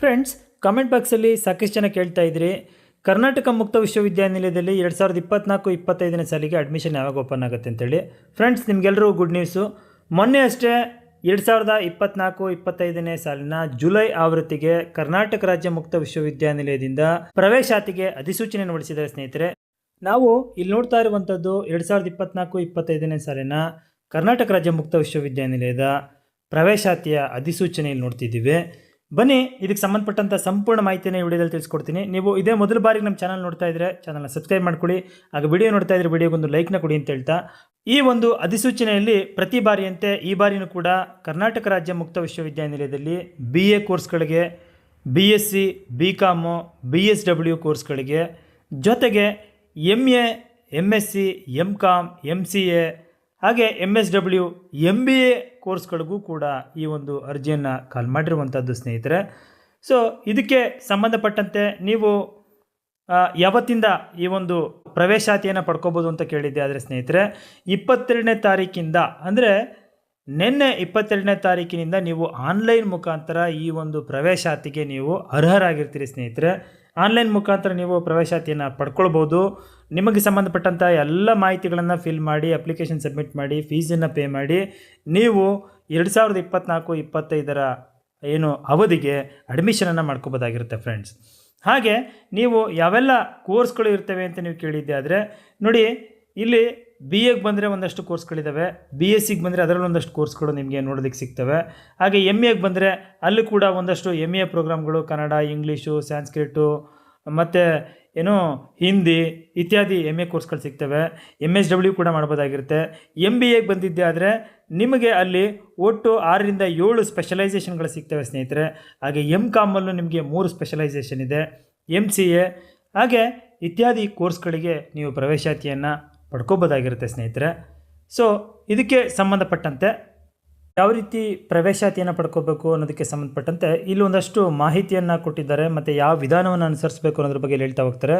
Friends comment ಬಾಕ್ಸಲ್ಲಿ ಸಾಕಷ್ಟು ಜನ ಕೇಳ್ತಾ ಇದ್ರಿ, ಕರ್ನಾಟಕ ಮುಕ್ತ ವಿಶ್ವವಿದ್ಯಾನಿಲಯದಲ್ಲಿ ಎರಡು ಸಾವಿರದ ಇಪ್ಪತ್ನಾಲ್ಕು, ಇಪ್ಪತ್ತೈದನೇ ಸಾಲಿಗೆ ಅಡ್ಮಿಷನ್ ಯಾವಾಗ ಓಪನ್ ಆಗುತ್ತೆ ಅಂತೇಳಿ. ಫ್ರೆಂಡ್ಸ್ ನಿಮಗೆಲ್ಲರೂ ಗುಡ್ ನ್ಯೂಸು ಮೊನ್ನೆ ಅಷ್ಟೇ ಎರಡು ಸಾವಿರದ ಇಪ್ಪತ್ನಾಲ್ಕು, ಇಪ್ಪತ್ತೈದನೇ ಸಾಲಿನ ಜುಲೈ ಆವೃತ್ತಿಗೆ ಕರ್ನಾಟಕ ರಾಜ್ಯ ಮುಕ್ತ ವಿಶ್ವವಿದ್ಯಾನಿಲಯದಿಂದ ಪ್ರವೇಶಾತಿಗೆ ಅಧಿಸೂಚನೆ ಹೊರಡಿಸಿದ್ದಾರೆ ಸ್ನೇಹಿತರೆ. ನಾವು ಇಲ್ಲಿ ನೋಡ್ತಾ ಇರುವಂಥದ್ದು ಎರಡು ಸಾವಿರದ ಇಪ್ಪತ್ನಾಲ್ಕು, ಇಪ್ಪತ್ತೈದನೇ ಸಾಲಿನ ಕರ್ನಾಟಕ ರಾಜ್ಯ ಮುಕ್ತ ವಿಶ್ವವಿದ್ಯಾನಿಲಯದ ಪ್ರವೇಶಾತಿಯ ಅಧಿಸೂಚನೆಯಲ್ಲಿ ನೋಡ್ತಿದ್ದೀವಿ. ಬನ್ನಿ, ಇದಕ್ಕೆ ಸಂಬಂಧಪಟ್ಟಂಥ ಸಂಪೂರ್ಣ ಮಾಹಿತಿಯನ್ನು ಈ ವಿಡಿಯೋದಲ್ಲಿ ತಿಳಿಸ್ಕೊಡ್ತೀನಿ. ನೀವು ಇದೇ ಮೊದಲ ಬಾರಿಗೆ ನಮ್ಮ ಚಾನಲ್ ನೋಡ್ತಾ ಇದ್ರೆ ಚಾನಲ್ನ ಸಬ್ಸ್ಕ್ರೈಬ್ ಮಾಡ್ಕೊಳ್ಳಿ. ಆಗ ವಿಡಿಯೋ ನೋಡ್ತಾ ಇದ್ರೆ ವಿಡಿಯೋಗೊಂದು ಲೈಕ್ನ ಕೊಡಿ ಅಂತ ಹೇಳ್ತಾ. ಈ ಒಂದು ಅಧಿಸೂಚನೆಯಲ್ಲಿ ಪ್ರತಿ ಬಾರಿಯಂತೆ ಈ ಬಾರಿನೂ ಕೂಡ ಕರ್ನಾಟಕ ರಾಜ್ಯ ಮುಕ್ತ ವಿಶ್ವವಿದ್ಯಾನಿಲಯದಲ್ಲಿ ಬಿ ಎ ಕೋರ್ಸ್ಗಳಿಗೆ B S C B com B S W ಕೋರ್ಸ್ಗಳಿಗೆ ಜೊತೆಗೆ M A M S C M com M C A ಹಾಗೆ M S W M B A ಕೋರ್ಸ್ಗಳಿಗೂ ಕೂಡ ಈ ಒಂದು ಅರ್ಜಿಯನ್ನು ಕಾಲ್ ಮಾಡಿರುವಂಥದ್ದು ಸ್ನೇಹಿತರೆ. ಸೊ ಇದಕ್ಕೆ ಸಂಬಂಧಪಟ್ಟಂತೆ ನೀವು ಯಾವತ್ತಿಂದ ಈ ಒಂದು ಪ್ರವೇಶಾತಿಯನ್ನು ಪಡ್ಕೋಬೋದು ಅಂತ ಕೇಳಿದ್ದೆ. ಆದರೆ ಸ್ನೇಹಿತರೆ, ಇಪ್ಪತ್ತೆರಡನೇ ತಾರೀಕಿಂದ, ಅಂದರೆ ನಿನ್ನೆ ಇಪ್ಪತ್ತೆರಡನೇ ತಾರೀಕಿನಿಂದ ನೀವು ಆನ್ಲೈನ್ ಮುಖಾಂತರ ಈ ಒಂದು ಪ್ರವೇಶಾತಿಗೆ ನೀವು ಅರ್ಹರಾಗಿರ್ತೀರಿ ಸ್ನೇಹಿತರೆ. ಆನ್ಲೈನ್ ಮುಖಾಂತರ ನೀವು ಪ್ರವೇಶಾತಿಯನ್ನು ಪಡ್ಕೊಳ್ಬೋದು. ನಿಮಗೆ ಸಂಬಂಧಪಟ್ಟಂಥ ಎಲ್ಲ ಮಾಹಿತಿಗಳನ್ನು ಫಿಲ್ ಮಾಡಿ ಅಪ್ಲಿಕೇಶನ್ ಸಬ್ಮಿಟ್ ಮಾಡಿ ಫೀಸನ್ನು ಪೇ ಮಾಡಿ. ನೀವು ಎರಡು ಸಾವಿರದ ಇಪ್ಪತ್ತ್ನಾಲ್ಕು ಇಪ್ಪತ್ತೈದರ ಏನು ಅವಧಿಗೆ ಅಡ್ಮಿಷನನ್ನು ಮಾಡ್ಕೋಬೋದಾಗಿರುತ್ತೆ ಫ್ರೆಂಡ್ಸ್ ಹಾಗೆ ನೀವು ಯಾವೆಲ್ಲ ಕೋರ್ಸ್ಗಳು ಇರ್ತವೆ ಅಂತ ನೀವು ಕೇಳಿದ್ದೆ ಆದರೆ, ನೋಡಿ, ಇಲ್ಲಿ ಬಿ ಎಗೆ ಬಂದರೆ ಒಂದಷ್ಟು ಕೋರ್ಸ್ಗಳಿದ್ದಾವೆ ಬಿ ಎಸ್ ಸಿಗೆ ಬಂದರೆ ಅದರಲ್ಲಿ ಒಂದಷ್ಟು ಕೋರ್ಸ್ಗಳು ನಿಮಗೆ ನೋಡೋದಕ್ಕೆ ಸಿಗ್ತವೆ. ಹಾಗೆ ಎಂ ಎಗೆ ಬಂದರೆ ಅಲ್ಲಿ ಕೂಡ ಒಂದಷ್ಟು ಎಂ ಎ ಪ್ರೋಗ್ರಾಮ್ಗಳು, ಕನ್ನಡ, ಇಂಗ್ಲೀಷು ಸ್ಯಾನ್ಸ್ಕ್ರಿಟು ಮತ್ತು ಏನು ಹಿಂದಿ ಇತ್ಯಾದಿ ಎಂ ಎ ಕೋರ್ಸ್ಗಳು ಸಿಗ್ತವೆ. ಎಂ ಎಸ್ ಡಬ್ಲ್ಯೂ ಕೂಡ ಮಾಡ್ಬೋದಾಗಿರುತ್ತೆ. ಎಂ ಬಿ ಎಗೆ ಬಂದಿದ್ದೆ ಆದರೆ ನಿಮಗೆ ಅಲ್ಲಿ ಒಟ್ಟು ಆರರಿಂದ ಏಳು ಸ್ಪೆಷಲೈಸೇಷನ್ಗಳು ಸಿಗ್ತವೆ ಸ್ನೇಹಿತರೆ. ಹಾಗೆ ಎಂ ಕಾಮಲ್ಲೂ ನಿಮಗೆ ಮೂರು ಸ್ಪೆಷಲೈಸೇಷನ್ ಇದೆ. ಎಂ ಸಿ ಎ ಹಾಗೆ ಇತ್ಯಾದಿ ಕೋರ್ಸ್ಗಳಿಗೆ ನೀವು ಪ್ರವೇಶಾತಿಯನ್ನು ಪಡ್ಕೋಬೋದಾಗಿರುತ್ತೆ ಸ್ನೇಹಿತರೆ. ಸೊ ಇದಕ್ಕೆ ಸಂಬಂಧಪಟ್ಟಂತೆ ಯಾವ ರೀತಿ ಪ್ರವೇಶಾತಿಯನ್ನು ಪಡ್ಕೋಬೇಕು ಅನ್ನೋದಕ್ಕೆ ಸಂಬಂಧಪಟ್ಟಂತೆ ಇಲ್ಲಿ ಒಂದಷ್ಟು ಮಾಹಿತಿಯನ್ನು ಕೊಟ್ಟಿದ್ದಾರೆ, ಮತ್ತು ಯಾವ ವಿಧಾನವನ್ನು ಅನುಸರಿಸಬೇಕು ಅನ್ನೋದ್ರ ಬಗ್ಗೆ ಹೇಳ್ತಾ ಹೋಗ್ತಾರೆ.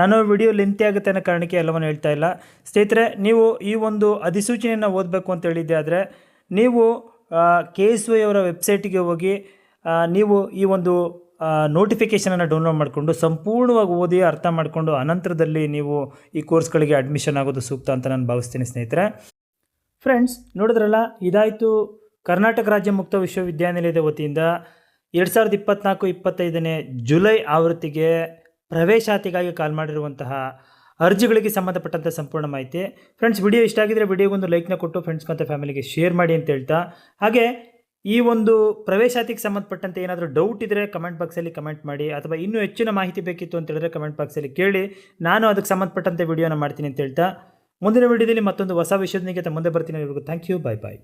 ನಾನು ವಿಡಿಯೋ ಲೆಂತಿ ಆಗುತ್ತೆ ಅನ್ನೋ ಕಾರಣಕ್ಕೆ ಎಲ್ಲವನ್ನು ಹೇಳ್ತಾ ಇಲ್ಲ. ಸ್ನೇಹಿತರೆ, ನೀವು ಈ ಒಂದು ಅಧಿಸೂಚನೆಯನ್ನು ಓದಬೇಕು ಅಂತ ಹೇಳಿದ್ದೆ ಆದರೆ, ನೀವು ಕೆ ಎಸ್ ವೈ ಅವರ ವೆಬ್ಸೈಟಿಗೆ ಹೋಗಿ ನೀವು ಈ ಒಂದು ನೋಟಿಫಿಕೇಷನನ್ನು ಡೌನ್ಲೋಡ್ ಮಾಡಿಕೊಂಡು ಸಂಪೂರ್ಣವಾಗಿ ಓದಿ ಅರ್ಥ ಮಾಡಿಕೊಂಡು ಅನಂತರದಲ್ಲಿ ನೀವು ಈ ಕೋರ್ಸ್ಗಳಿಗೆ ಅಡ್ಮಿಷನ್ ಆಗೋದು ಸೂಕ್ತ ಅಂತ ನಾನು ಭಾವಿಸ್ತೀನಿ ಸ್ನೇಹಿತರೆ. ಫ್ರೆಂಡ್ಸ್ ನೋಡಿದ್ರಲ್ಲ, ಇದಾಯಿತು. ಕರ್ನಾಟಕ ರಾಜ್ಯ ಮುಕ್ತ ವಿಶ್ವವಿದ್ಯಾನಿಲಯದ ವತಿಯಿಂದ ಎರಡು ಸಾವಿರದ ಇಪ್ಪತ್ನಾಲ್ಕು, ಇಪ್ಪತ್ತೈದನೇ ಜುಲೈ ಆವೃತ್ತಿಗೆ ಪ್ರವೇಶಾತಿಗಾಗಿ ಕಾಲ್ ಮಾಡಿರುವಂತಹ ಅರ್ಜಿಗಳಿಗೆ ಸಂಬಂಧಪಟ್ಟಂಥ ಸಂಪೂರ್ಣ ಮಾಹಿತಿ. ಫ್ರೆಂಡ್ಸ್ ವಿಡಿಯೋ ಇಷ್ಟ ಆಗಿದ್ರೆ ವಿಡಿಯೋಗೊಂದು ಲೈಕ್ನ ಕೊಟ್ಟು ಫ್ರೆಂಡ್ಸ್ ಮತ್ತು ಫ್ಯಾಮಿಲಿಗೆ ಶೇರ್ ಮಾಡಿ ಅಂತ ಹೇಳ್ತಾ. ಹಾಗೆ ಈ ಒಂದು ಪ್ರವೇಶಾತಿಗೆ ಸಂಬಂಧಪಟ್ಟಂತೆ ಏನಾದರೂ ಡೌಟ್ ಇದ್ದರೆ ಕಮೆಂಟ್ ಬಾಕ್ಸಲ್ಲಿ ಕಮೆಂಟ್ ಮಾಡಿ, ಅಥವಾ ಇನ್ನೂ ಹೆಚ್ಚಿನ ಮಾಹಿತಿ ಬೇಕಿತ್ತು ಅಂತ ಹೇಳಿದ್ರೆ ಕಮೆಂಟ್ ಬಾಕ್ಸಲ್ಲಿ ಕೇಳಿ. ನಾನು ಅದಕ್ಕೆ ಸಂಬಂಧಪಟ್ಟಂತೆ ವಿಡಿಯೋನ ಮಾಡ್ತೀನಿ ಅಂತ ಹೇಳ್ತಾ, ಮುಂದಿನ ವಿಡಿಯೋದಲ್ಲಿ ಮತ್ತೊಂದು ಹೊಸ ವಿಷಯದೊಂದಿಗೆ ಮುಂದೆ ಬರ್ತೀನಿ. Thank you bye bye